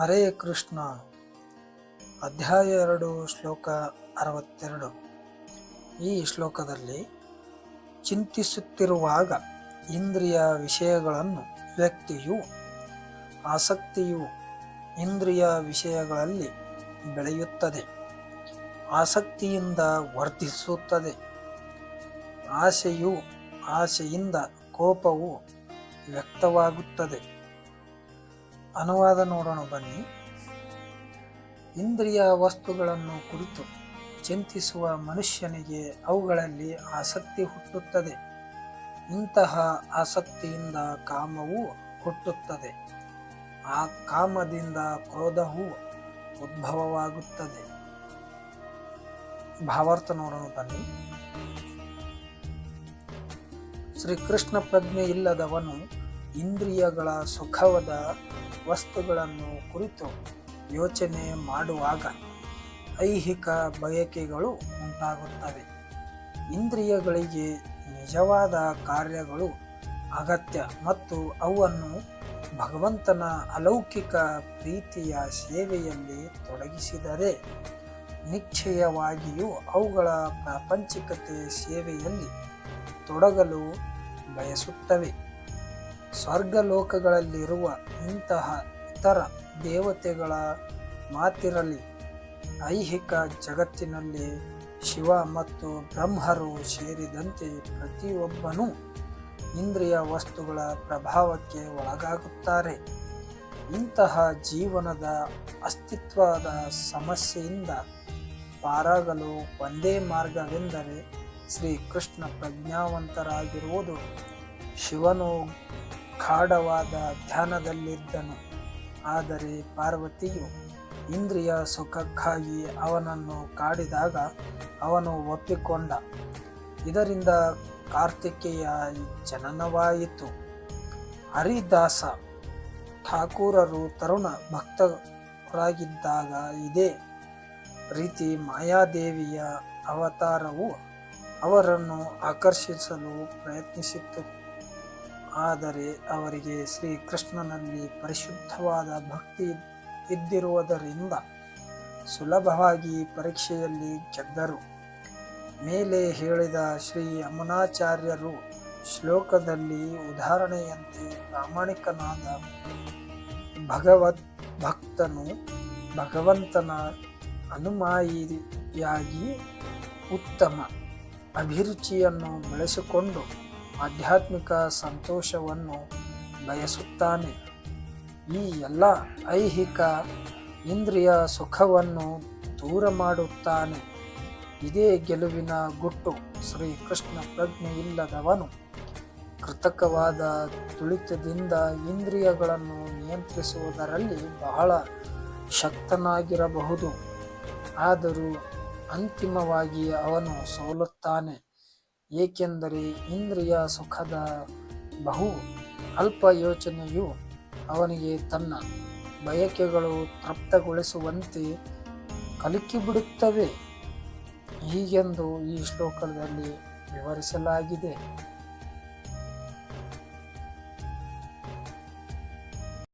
ಹರೇ ಕೃಷ್ಣ. ಅಧ್ಯಾಯ ಎರಡು, ಶ್ಲೋಕ ಅರವತ್ತೆರಡು. ಈ ಶ್ಲೋಕದಲ್ಲಿ ಚಿಂತಿಸುತ್ತಿರುವಾಗ ಇಂದ್ರಿಯ ವಿಷಯಗಳನ್ನು ವ್ಯಕ್ತಿಯು, ಆಸಕ್ತಿಯು ಇಂದ್ರಿಯ ವಿಷಯಗಳಲ್ಲಿ ಬೆಳೆಯುತ್ತದೆ. ಆಸಕ್ತಿಯಿಂದ ವರ್ಧಿಸುತ್ತದೆ. ಆಸೆಯು ಆಸೆಯಿಂದ ಕೋಪವು ವ್ಯಕ್ತವಾಗುತ್ತದೆ. ಅನುವಾದ ನೋಡೋಣ ಬನ್ನಿ. ಇಂದ್ರಿಯ ವಸ್ತುಗಳನ್ನು ಕುರಿತು ಚಿಂತಿಸುವ ಮನುಷ್ಯನಿಗೆ ಅವುಗಳಲ್ಲಿ ಆಸಕ್ತಿ ಹುಟ್ಟುತ್ತದೆ. ಇಂತಹ ಆಸಕ್ತಿಯಿಂದ ಕಾಮವು ಹುಟ್ಟುತ್ತದೆ. ಆ ಕಾಮದಿಂದ ಕ್ರೋಧವು ಉದ್ಭವವಾಗುತ್ತದೆ. ಭಾವಾರ್ಥ ನೋಡೋಣ ಬನ್ನಿ. ಶ್ರೀಕೃಷ್ಣ ಪ್ರಜ್ಞೆ ಇಲ್ಲದವನು ಇಂದ್ರಿಯಗಳ ಸುಖವಾದ ವಸ್ತುಗಳನ್ನು ಕುರಿತು ಯೋಚನೆ ಮಾಡುವಾಗ ಐಹಿಕ ಬಯಕೆಗಳು ಉಂಟಾಗುತ್ತವೆ. ಇಂದ್ರಿಯಗಳಿಗೆ ನಿಜವಾದ ಕಾರ್ಯಗಳು ಅಗತ್ಯ ಮತ್ತು ಅವನ್ನು ಭಗವಂತನ ಅಲೌಕಿಕ ಪ್ರೀತಿಯ ಸೇವೆಯಲ್ಲಿ ತೊಡಗಿಸಿದರೆ ನಿಶ್ಚಯವಾಗಿಯೂ ಅವುಗಳ ಪ್ರಾಪಂಚಿಕತೆ ಸೇವೆಯಲ್ಲಿ ತೊಡಗಲು ಬಯಸುತ್ತವೆ. ಸ್ವರ್ಗಲೋಕಗಳಲ್ಲಿರುವ ಇಂತಹ ಇತರ ದೇವತೆಗಳ ಮಾತಿರಲಿ. ಐಹಿಕ ಜಗತ್ತಿನಲ್ಲಿ ಶಿವ ಮತ್ತು ಬ್ರಹ್ಮರು ಸೇರಿದಂತೆ ಪ್ರತಿಯೊಬ್ಬನೂ ಇಂದ್ರಿಯ ವಸ್ತುಗಳ ಪ್ರಭಾವಕ್ಕೆ ಒಳಗಾಗುತ್ತಾರೆ. ಇಂತಹ ಜೀವನದ ಅಸ್ತಿತ್ವದ ಸಮಸ್ಯೆಯಿಂದ ಪಾರಾಗಲು ಒಂದೇ ಮಾರ್ಗವೆಂದರೆ ಶ್ರೀಕೃಷ್ಣ ಪ್ರಜ್ಞಾವಂತರಾಗಿರುವುದು. ಶಿವನು ಗಾಢವಾದ ಧ್ಯಾನದಲ್ಲಿದ್ದನು. ಆದರೆ ಪಾರ್ವತಿಯು ಇಂದ್ರಿಯ ಸುಖಕ್ಕಾಗಿ ಅವನನ್ನು ಕಾಡಿದಾಗ ಅವನು ಒಪ್ಪಿಕೊಂಡ. ಇದರಿಂದ ಕಾರ್ತಿಕೇಯ ಜನನವಾಯಿತು. ಹರಿದಾಸ ಠಾಕೂರರು ತರುಣ ಭಕ್ತರಾಗಿದ್ದಾಗ ಇದೇ ರೀತಿ ಮಾಯಾದೇವಿಯ ಅವತಾರವು ಅವರನ್ನು ಆಕರ್ಷಿಸಲು ಪ್ರಯತ್ನಿಸಿತ್ತು ಆದರೆ ಅವರಿಗೆ ಶ್ರೀಕೃಷ್ಣನಲ್ಲಿ ಪರಿಶುದ್ಧವಾದ ಭಕ್ತಿ ಇದ್ದಿರುವುದರಿಂದ ಸುಲಭವಾಗಿ ಪರೀಕ್ಷೆಯಲ್ಲಿ ಗೆದ್ದರು. ಮೇಲೆ ಹೇಳಿದ ಶ್ರೀ ಯಮುನಾಚಾರ್ಯರು ಶ್ಲೋಕದಲ್ಲಿ ಉದಾಹರಣೆಯಂತೆ ಪ್ರಾಮಾಣಿಕನಾದ ಭಗವತ್ ಭಕ್ತನು ಭಗವಂತನ ಅನುಮಾಯಿಯಾಗಿ ಉತ್ತಮ ಅಭಿರುಚಿಯನ್ನು ಬೆಳೆಸಿಕೊಂಡು ಆಧ್ಯಾತ್ಮಿಕ ಸಂತೋಷವನ್ನು ಬಯಸುತ್ತಾನೆ. ಈ ಎಲ್ಲ ಐಹಿಕ ಇಂದ್ರಿಯ ಸುಖವನ್ನು ದೂರ ಮಾಡುತ್ತಾನೆ. ಇದೇ ಗೆಲುವಿನ ಗುಟ್ಟು ಶ್ರೀಕೃಷ್ಣ ಪ್ರಜ್ಞೆ ಇಲ್ಲದವನು. ಕೃತಕವಾದ ತುಳಿತದಿಂದ ಇಂದ್ರಿಯಗಳನ್ನು ನಿಯಂತ್ರಿಸುವುದರಲ್ಲಿ ಬಹಳ ಶಕ್ತನಾಗಿರಬಹುದು. ಆದರೂ ಅಂತಿಮವಾಗಿ ಅವನು ಸೋಲುತ್ತಾನೆ. ಏಕೆಂದರೆ ಇಂದ್ರಿಯ ಸುಖದ ಬಹು ಅಲ್ಪ ಯೋಚನೆಯು ಅವನಿಗೆ ತನ್ನ ಬಯಕೆಗಳು ತೃಪ್ತಗೊಳಿಸುವಂತೆ ಕಲಿಕಿಬಿಡುತ್ತವೆ. ಹೀಗೆಂದು ಈ ಶ್ಲೋಕದಲ್ಲಿ ವಿವರಿಸಲಾಗಿದೆ.